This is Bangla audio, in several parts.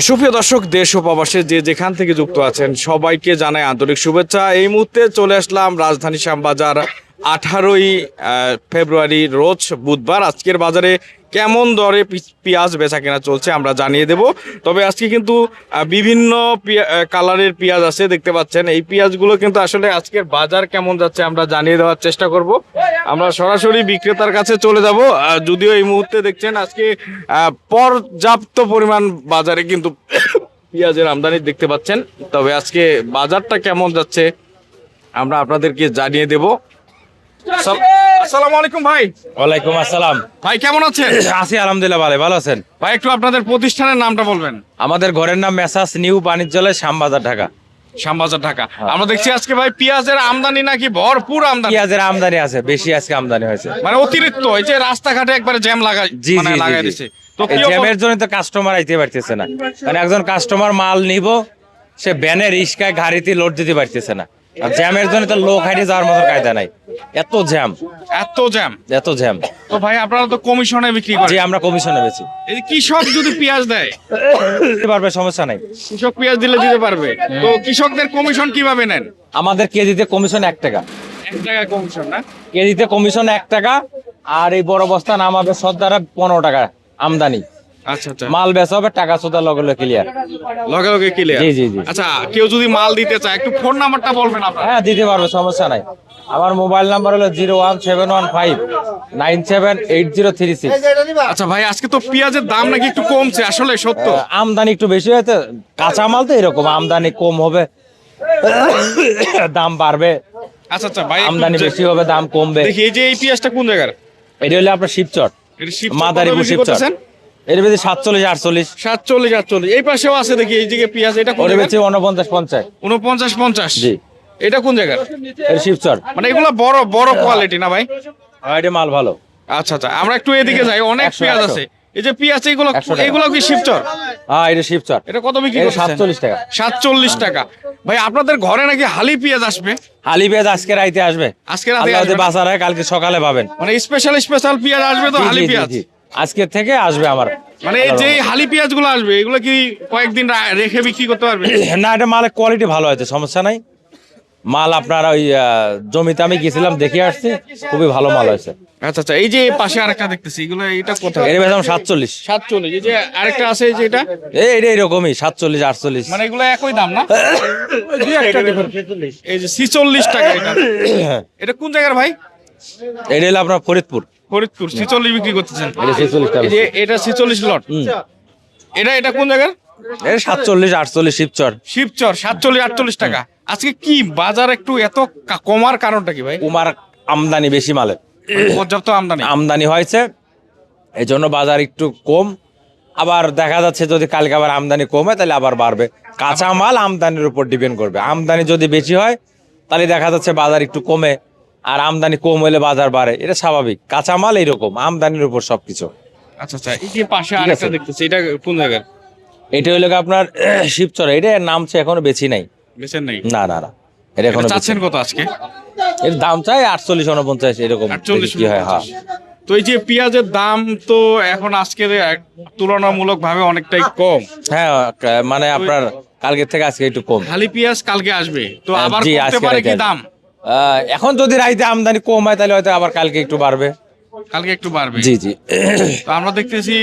সুপ্রিয় দর্শক, দেশ ও প্রবাসে যে যেখান থেকে যুক্ত আছেন সবাইকে জানাই আন্তরিক শুভেচ্ছা। এই মুহূর্তে চলে আসলাম রাজধানী শ্যামবাজার আঠারোই ফেব্রুয়ারি রোজ বুধবার আজকের বাজারে কেমন দরে পেঁয়াজ বেচা কেনা চলছে আমরা জানিয়ে দেব। তবে আজকে কিন্তু বিভিন্ন কালারের পেঁয়াজ আছে, দেখতে পাচ্ছেন। এই পেঁয়াজগুলো কিন্তু আসলে আজকের বাজার কেমন যাচ্ছে আমরা জানিয়ে দেওয়ার চেষ্টা করব। আমরা সরাসরি বিক্রেতার কাছে চলে যাব। যদিও এই মুহূর্তে দেখছেন আজকে পর্যাপ্ত পরিমাণ বাজারে কিন্তু পেঁয়াজের আমদানি দেখতে পাচ্ছেন। তবে আজকে বাজারটা কেমন যাচ্ছে আমরা আপনাদেরকে জানিয়ে দেব। আসসালামু আলাইকুম ভাই। ওয়ালাইকুম আসসালাম। ভাই কেমন আছেন? আছি আলহামদুলিল্লাহ ভালো ভালো আছেন? ভাই একটু আপনাদের প্রতিষ্ঠানের নামটা বলবেন। আমাদের ঘরের নাম মেসাস নিউ বাণিজ্যালয় শ্যামবাজার ঢাকা। শ্যামবাজার ঢাকা। আমরা দেখছি আজকে ভাই পেঁয়াজের আমদানি নাকি ভরপুর আমদানি। পেঁয়াজের আমদানি আছে বেশি আজকে আমদানি হয়েছে। মানে অতিরিক্ত এই যে রাস্তাঘাটে একবারে জ্যাম লাগাই মানে লাগাই জি। দিছে। তো জ্যামের জন্য তো কাস্টমার আইতে পারতেছে না। মানে একজন কাস্টমার মাল নিব সে ভ্যানে রিস্কায় গাড়িতে লোড দিতে পারতেছে না। আর জ্যামের জন্য তো লোক হাইটে যাওয়ার মতো কায়দা নাই। এত জ্যাম। এত জ্যাম? এত জ্যাম। তো ভাই আপনারা তো কমিশনে বিক্রি করেন। জি আমরা কমিশনে বেছি এই কৃষক যদি পেঁয়াজ দেয় দিতে পারবে সমস্যা নাই। কৃষক পেঁয়াজ দিলে দিতে পারবে। তো কৃষকদের কমিশন কীভাবে নেন? আমাদের কেজিতে কমিশন এক টাকা। এক টাকা কমিশন না? কেজিতে কমিশন এক টাকা আর এই বড় বস্তা নামাবে সর্দারা পনেরো টাকা আমদানি। আচ্ছা আচ্ছা। মাল বেচা হবে টাকা সুদা লগে লগে ক্লিয়ার লগে লগে ক্লিয়ার জি, জি, জি। আচ্ছা কেউ যদি মাল দিতে চায় একটু ফোন নাম্বারটা বলবেন আপনার। হ্যাঁ দিতে পারবে সমস্যা নাই। আমার মোবাইল নাম্বার হলো zero one seven one five nine seven eight zero three six. আচ্ছা ভাই আজকে তো পেঁয়াজের দাম নাকি একটু কমছে আসলে সত্য। আমদানি একটু বেশি হয়েছে কাঁচা মাল তো এরকম আমদানি কম হবে দাম বাড়বে। আচ্ছা আচ্ছা ভাই আমদানি বেশি হবে দাম কমবে। দেখি এই যে এই পেঁয়াজটা কোন জায়গার? এটা হলো আপনার শিবচর মাদারীপুর শিবচর? এর বেশি সাতচল্লিশ আটচল্লিশ। সাতচল্লিশ আটচল্লিশ। এই পাশেও আছে দেখি এই দিকে পেঁয়াজ এটা ওর বেশি উনপঞ্চাশ পঞ্চাশ। উনপঞ্চাশ পঞ্চাশ? জি। এটা কোন জায়গার? এর শিবচর। মানে এগুলো বড় বড় কোয়ালিটি না ভাই? এটা মাল ভালো। আচ্ছা আচ্ছা আমরা একটু এদিকে যাই অনেক পেঁয়াজ আছে। এই যে পেঁয়াজ এগুলো টাকা। এগুলো কি শিবচর? হ্যাঁ এটা শিবচর। এটা কত বিক্রি করছেন সাতচল্লিশ টাকা। সাতচল্লিশ টাকা। ভাই আপনাদের ঘরে নাকি হালি পেঁয়াজ আসবে? হালি পেঁয়াজ আজকে রাইতে আসবে। আজকে রাতে আসবে হয় কালকে সকালে পাবেন। মানে স্পেশাল স্পেশাল পেঁয়াজ আসবে তো হালি পেঁয়াজ। আজকে থেকে আসবে আমার। মানে এই যে হালি পেঁয়াজগুলো আসবে এগুলো কি কয়েকদিন রেখে বিক্রি করতে পারবে? না এটা মালের কোয়ালিটি ভালো আছে সমস্যা নাই। মাল আপনার ওই আহ, জমিতে আমি গেছিলাম দেখে আসছি খুবই ভালো মাল হয়েছে। আচ্ছা আচ্ছা এই যে পাশে আরেকটা দেখতেছি এগুলো এটা কোথায়? এর বেতন সাতচল্লিশ। সাতচল্লিশ এই যে আরেকটা আছে এই যে এটা? এই এটা এরকমই সাতচল্লিশ আটচল্লিশ। মানে এগুলো একই দাম না? এই যে ছিচল্লিশ টাকা এটা। এটা কোন জায়গার ভাই? এটা হলো আপনার ফরিদপুর। ফরিদপুর ছিচল্লিশ বিক্রি করতেছেন। এটা ছেচল্লিশ লট। এটা এটা কোন জায়গার? এটা সাতচল্লিশ আটচল্লিশ শিবচর। শিবচর সাতচল্লিশ আটচল্লিশ টাকা। আজকে কি বাজার একটু এত কমার কারণটা কি ভাই? কুমার আমদানি বেশি মালের। পর্যাপ্ত আমদানি। আমদানি হয়েছে এই জন্য বাজার একটু কম। আবার দেখা যাচ্ছে যদি কালকে আবার আমদানি কমে তাহলে আবার বাড়বে। কাঁচা মাল আমদানির উপর ডিপেন্ড করবে। আমদানি যদি বেশি হয় তাহলে দেখা যাচ্ছে বাজার একটু কমে। আর আমদানি কম হলে বাজার বাড়ে এটা স্বাভাবিক। কাঁচা মাল এইরকম আমদানির উপর সবকিছু। আচ্ছা আচ্ছা এই যে পাশে আরেকটা দেখতেছি এটা কোন জায়গার? এটা হলো আপনার শিবচর এটা নামছে এখনও বেশি নাই। বেছেন নাই? না না না এটা এটা এখনও চাচ্ছেন কত আজকে? এর দাম চাই আটচল্লিশ উনপঞ্চাশ এরকম আটচল্লিশ কি হয় হ্যাঁ। তো এই যে পেঁয়াজের দাম তো এখন আজকের তুলনামূলক ভাবে অনেকটাই কম। হ্যাঁ মানে আপনার কালকের থেকে আজকে একটু কম। খালি পেঁয়াজ কালকে আসবে তো আবার করতে পারে কি দাম? এখন যদি রাইতে আমদানি কম হয় তাহলে হয়তো আবার কালকে একটু বাড়বে। কালকে একটু বাড়বে। জি জি। তো আমরা দেখতেছি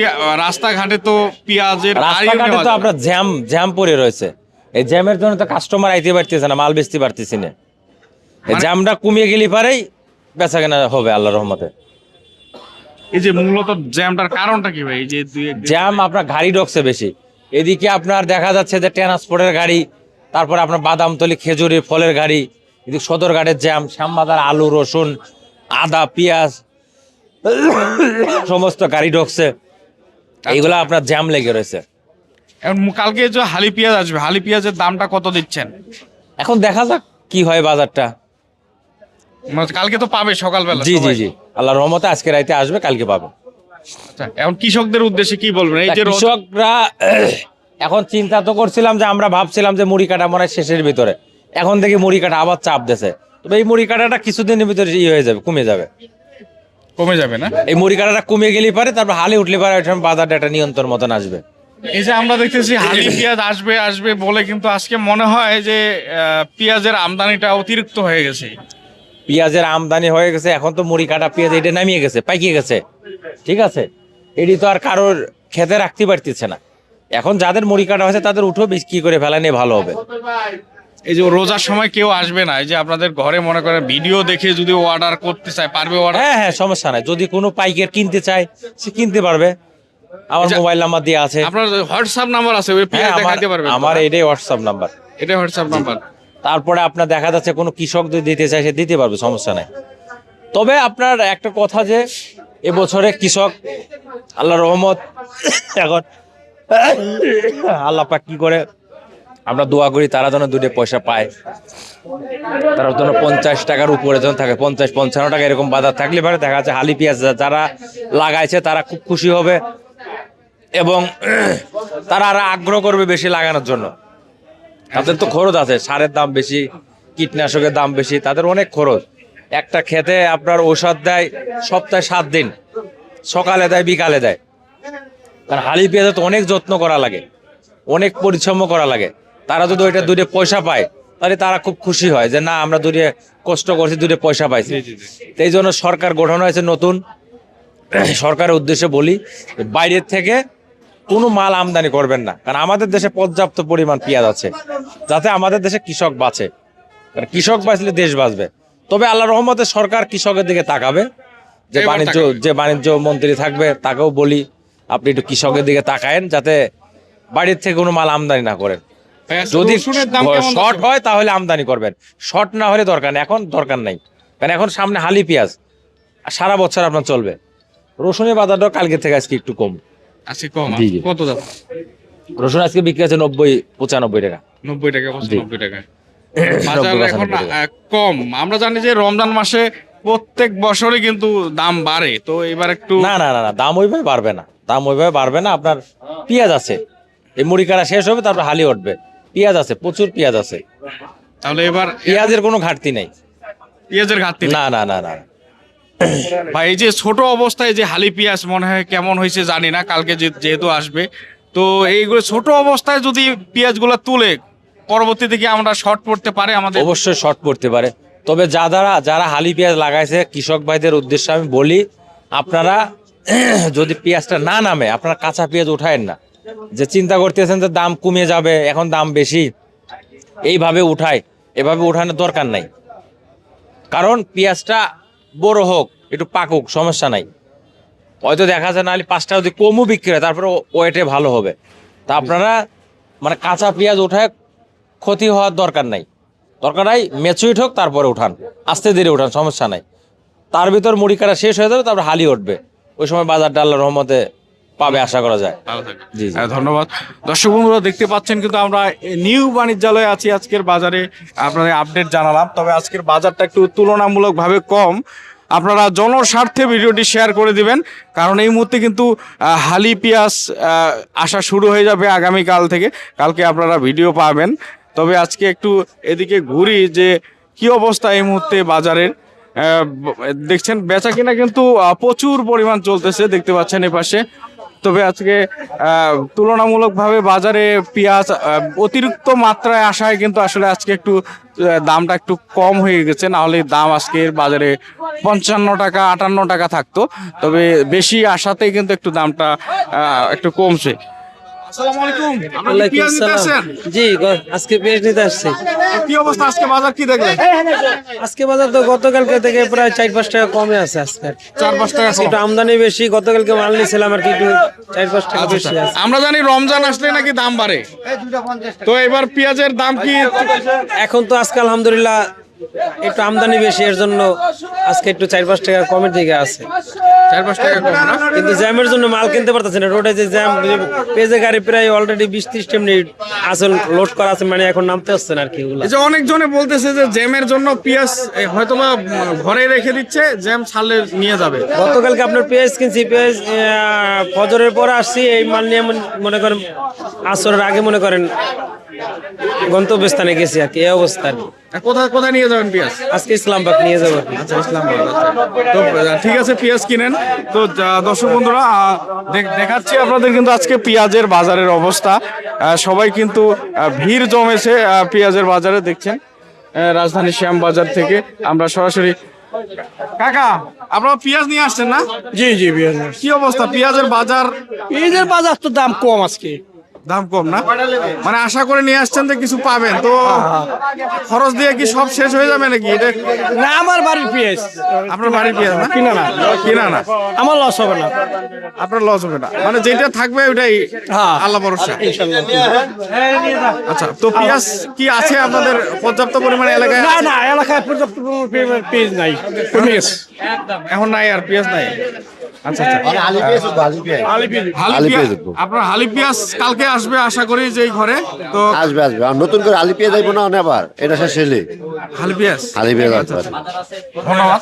রাস্তাঘাটে তো পেঁয়াজের রাস্তাঘাটে তো আপনার জ্যাম জ্যাম পড়ে রয়েছে। এই জ্যামের জন্য তো কাস্টমার আইতে পারতেছে না মাল বেচতে পারতেছি না। এই মানে- জ্যামটা কমিয়ে গেলে পারেই বেচা কেনা হবে আল্লাহ রহমতে। এই যে মূলত জ্যামটার কারণটা কি ভাই? এই যে জ্যাম আপনার গাড়ি ঢুকছে বেশি। এদিকে আপনার দেখা যাচ্ছে যে ট্রান্সপোর্টের গাড়ি তারপরে আপনার বাদামতলি খেজুরি ফলের গাড়ি এদিকে সদরঘাটের জ্যাম শ্যামবাজার আলু রসুন আদা পেঁয়াজ সমস্ত গাড়ি ঢুকছে। এইগুলা আপনার জ্যাম লেগে রয়েছে। এখন কালকে যে হালি পেঁয়াজ আসবে হালি পেঁয়াজের দামটা কত দিচ্ছেন? এখন দেখা যাক কি হয় বাজারটা। মানে কালকে তো পাবে সকালবেলা জি জি জি। আল্লাহ রহমতে আজকে রাইতে আসবে কালকে পাবে। আচ্ছা, এখন কৃষকদের উদ্দেশ্যে কি বলবেন? এই যে কৃষকরা এখন চিন্তা তো করছিলাম যে আমরা ভাবছিলাম যে মুড়ি কাটা মনে শেষের ভিতরে। এখন থেকে মুড়ি কাটা আবার চাপ দেছে। তবে এই মুড়ি কাটাটা কিছুদিনের ভিতরে ই হয়ে যাবে কমে যাবে। কমে যাবে না? এই মুড়ি কাটাটা কমে গেলে পারে তারপর হালে উঠলে পারে ওইখানে বাজারটা একটা নিয়ন্ত্রণ মতন আসবে। এই যে আমরা দেখতেছি হালি পেঁয়াজ আসবে আসবে বলে কিন্তু আজকে মনে হয় যে পেঁয়াজের আমদানিটা অতিরিক্ত হয়ে গেছে। পেঁয়াজের আমদানি হয়ে গেছে এখন তো মুড়ি কাটা পেঁয়াজ এটা নামিয়ে গেছে পাইকিয়ে গেছে। ঠিক আছে? এটি তো আর কারোর খেতে রাখতে পারতেছে না। এখন যাদের মুড়ি কাটা হয়েছে তাদের উঠো বিক্রি করে ফেলা নিয়ে ভালো হবে। এই যে রোজার সময় কেউ আসবে না এই যে আপনাদের ঘরে মনে করে ভিডিও দেখে যদি অর্ডার করতে চায় পারবে অর্ডার হ্যাঁ হ্যাঁ সমস্যা নাই। যদি কোনো পাইকার কিনতে চায় সে কিনতে পারবে। আমার মোবাইল নাম্বার দেওয়া আছে। আপনার হোয়াটসঅ্যাপ নাম্বার আছে ওই হ্যাঁ পারবেন আমার এটাই হোয়াটসঅ্যাপ নাম্বার এটাই হোয়াটসঅ্যাপ নাম্বার তারপরে আপনার দেখা যাচ্ছে কোনো কৃষক যদি দিতে চায় সে দিতে পারবে সমস্যা নাই। তবে আপনার একটা কথা যে এবছরে কৃষক আল্লাহ রহমত এখন আল্লাহ পাক কি করে আমরা দোয়া করি তারা যেন দুটো পয়সা পায়। তারা যেন পঞ্চাশ টাকার উপরে যেন থাকে, পঞ্চাশ, পঞ্চান্ন টাকা এরকম বাজার থাকলে পারে দেখা যাচ্ছে হালি পেঁয়াজ যারা লাগাইছে তারা খুব খুশি হবে এবং তারা আরও আগ্রহ করবে বেশি লাগানোর জন্য। তাদের তো খরচ আছে, সারের দাম বেশি, কীটনাশকের দাম বেশি, তাদের অনেক খরচ। একটা খেতে আপনার ঔষধ দেয় সপ্তাহে সাত দিন, সকালে দেয়, বিকালে দেয়। কারণ হালি পেঁয়াজে তো অনেক যত্ন করা লাগে, অনেক পরিশ্রম করা লাগে। তারা যদি ওইটা দুটো পয়সা পায় তাহলে তারা খুব খুশি হয় যে না আমরা দুটো কষ্ট করছি দুটো পয়সা পাইছি। এই জন্য সরকার গঠন হয়েছে নতুন। সরকারের উদ্দেশ্যে বলি বাইরের থেকে কোনো মাল আমদানি করবেন না। কারণ আমাদের দেশে পর্যাপ্ত পরিমাণ পেঁয়াজ আছে যাতে আমাদের দেশে কৃষক বাঁচে। কারণ কৃষক বাঁচলে দেশ বাঁচবে। তবে আল্লাহ রহমতে সরকার কৃষকের দিকে তাকাবে। যে বাণিজ্য যে বাণিজ্য মন্ত্রী থাকবে তাকেও বলি আপনি একটু কৃষকের দিকে তাকায়েন যাতে বাড়ির থেকে কোনো মাল আমদানি না করেন। যদি শর্ট হয় তাহলে আমদানি করবেন। শর্ট না হলে দরকার নেই। এখন দরকার নাই। কারণ এখন সামনে হালি পেঁয়াজ। সারা বছর আপনার চলবে। রসুনের বাজারটা কালকে থেকে আজকে একটু কম। আজকে কম। কত দাম? রসুন আজকে বিক্রি আছে নব্বই পঁচানব্বই টাকা। নব্বই টাকা জি। টাকা। বাজার এখন পঁচানব্বই টাকা। আহ, কম। আমরা জানি যে রমজান মাসে প্রত্যেক বছরই কিন্তু দাম বাড়ে। তো এবার একটু না না না না। দাম ওইভাবে বাড়বে না। দাম ওইভাবে বাড়বে না। আপনার পেঁয়াজ আছে। এই মুড়ি কাটা শেষ হবে তারপর হালি উঠবে। পেঁয়াজ আছে প্রচুর পেঁয়াজ আছে। তাহলে এবার পেঁয়াজের কোনো ঘাটতি নেই। পেঁয়াজের ঘাটতি না না না না। ভাই এই যে ছোট অবস্থায় যে হালি পেঁয়াজ মনে হয় কেমন হয়েছে জানি না কালকে যেহেতু আসবে। তো এইগুলো ছোট অবস্থায় যদি পেঁয়াজগুলো তুলে পরবর্তীতে কি আমরা শর্ট পড়তে পারে আমাদের? অবশ্যই শর্ট পড়তে পারে। তবে যা যারা যারা হালি পেঁয়াজ লাগাইছে কৃষক ভাইদের উদ্দেশ্যে আমি বলি আপনারা যদি পেঁয়াজটা না নামে আপনারা কাঁচা পেঁয়াজ উঠায়েন না। যে চিন্তা করতেছেন যে দাম কমে যাবে, এখন দাম বেশি, এইভাবে উঠায়। এভাবে উঠানোর দরকার নাই। কারণ পেঁয়াজটা বড় হোক, একটু পাকুক সমস্যা নাই। হয়তো দেখা যায় নাহলে পাঁচটা যদি কমও বিক্রি হয়, তারপরে ওয়েটে ভালো হবে। তা আপনারা মানে কাঁচা পেঁয়াজ উঠায় ক্ষতি হওয়ার দরকার নাই। দরকার নাই ম্যাচুইট হোক, তারপরে উঠান। আস্তে ধীরে উঠান, সমস্যা নাই। তার ভিতর মুড়ি কাটা শেষ হয়ে যাবে, তারপর হালি উঠবে। ওই সময় বাজারটা আল্লাহ রহমতে পাবে আশা করা যায়। জি, জি। হ্যাঁ, ধন্যবাদ। দর্শক বন্ধুরা দেখতে পাচ্ছেন কিন্তু আমরা নিউ বাণিজ্যালয়ে আছি আজকের বাজারে। আপনাদের আপডেট জানালাম তবে আজকের বাজারটা একটু তুলনামূলকভাবে কম। আপনারা জনস্বার্থে ভিডিওটি শেয়ার করে দিবেন কারণ এই মুহূর্তে কিন্তু হালি পেঁয়াজ আসা শুরু হয়ে যাবে আগামীকাল থেকে। কালকে আপনারা ভিডিও পাবেন। তবে আজকে একটু এদিকে ঘুরি যে কি অবস্থা এই মুহূর্তে বাজারের? দেখছেন বেচা কিনা কিন্তু প্রচুর পরিমাণ চলতেছে দেখতে পাচ্ছেন এই পাশে তবে আজকে তুলনামূলকভাবে বাজারে পেঁয়াজ অতিরিক্ত মাত্রায় আসায় কিন্তু আসলে আজকে একটু দামটা একটু কম হয়ে গেছে। নাহলে দাম আজকের বাজারে পঞ্চান্ন টাকা, আটান্ন টাকা থাকতো। তবে বেশি আসাতেই কিন্তু একটু দামটা একটু কমছে। আসসালামু আলাইকুম। আপনি পেঁয়াজ নিতে আসসালাম। জি আজকে পেঁয়াজ নিতে আসছি। কি অবস্থা আজকে বাজার? কি দেখলেন? আজকে বাজার তো গতকালকে থেকে প্রায় চার পাঁচ টাকা কমে আছে আজকে। চার পাঁচ টাকা একটু আমদানি বেশি গতকালকে মাল নিয়েছিলাম আর কি একটু চার পাঁচ টাকা বেশি আছে। আমরা জানি রমজান আসলে নাকি দাম বাড়ে। তো এবার পেঁয়াজের দাম কি? এখন তো আজকে আলহামদুলিল্লাহ একটু আমদানি বেশি এর জন্য আজকে একটু চার পাঁচ টাকা কমের দিকে আছে। চার পাঁচ টাকা কম না? কিন্তু জ্যামের জন্য মাল কিনতে পারতেছে না। রোডে যে জ্যাম পেজে গাড়ি প্রায় অলরেডি বিশ ত্রিশ টেমনি আসল লোড করা আছে মানে এখন নামতে আসছে না আর কি যে অনেকজনে বলতেছে যে জ্যামের জন্য পেঁয়াজ হয়তো উম, ঘরে রেখে দিচ্ছে জ্যাম ছাড়লে নিয়ে যাবে। গতকালকে আপনার পেঁয়াজ কিনছি পেঁয়াজ ফজরের পরে আসছি এই মাল নিয়ে মনে করেন আসরের আগে মনে করেন গন্তব্যস্থানে গেছি আর কি এই অবস্থা আর কি। কোথায় কোথায় নিয়ে যাবেন পেঁয়াজ? আজকে ইসলামবাগ নিয়ে যাব আর কি। আচ্ছা তো আহ, ঠিক আছে পেঁয়াজ কিনেন। তো দর্শক বন্ধুরা দেখাচ্ছি আপনাদের কিন্তু আজকে পেঁয়াজের বাজারের অবস্থা। সবাই কিন্তু ভিড় জমেছে পেঁয়াজের বাজারে দেখছেন? রাজধানী শ্যাম বাজার থেকে আমরা সরাসরি কাকা আপনারা পেঁয়াজ নিয়ে আসছেন না? জি জি বিয়ার কি অবস্থা? পেঁয়াজের বাজার পেঁয়াজের বাজার তো দাম কম আজকে। দাম কম না? মানে আশা করে নিয়ে আসছেন যে কিছু পাবেন তো খরচ দিয়ে কি সব শেষ হয়ে যাবে নাকি? এটা না আমার বাড়ির পেঁয়াজ আপনার বাড়ির পেঁয়াজ না? কিনা না। কিনা না। আমার লস হবে না। আপনার লস হবে না। মানে যেটা থাকবে ওইটাই হ্যাঁ। আল্লাহ ভরসা। আচ্ছা তো পেঁয়াজ কি আছে আপনাদের পর্যাপ্ত পরিমাণে এলাকায়? না না এলাকায় পর্যাপ্ত পরিমাণ পেঁয়াজ নাই। এখন নাই আর পেঁয়াজ নাই? আচ্ছা আচ্ছা। আপনার পেঁয়াজ কালকে আসবে আশা করি যে ঘরে তো আসবে আসবে। আর নতুন করে আলি পেয়ে যাইবো না আবার এটা শেষ হলে ধন্যবাদ।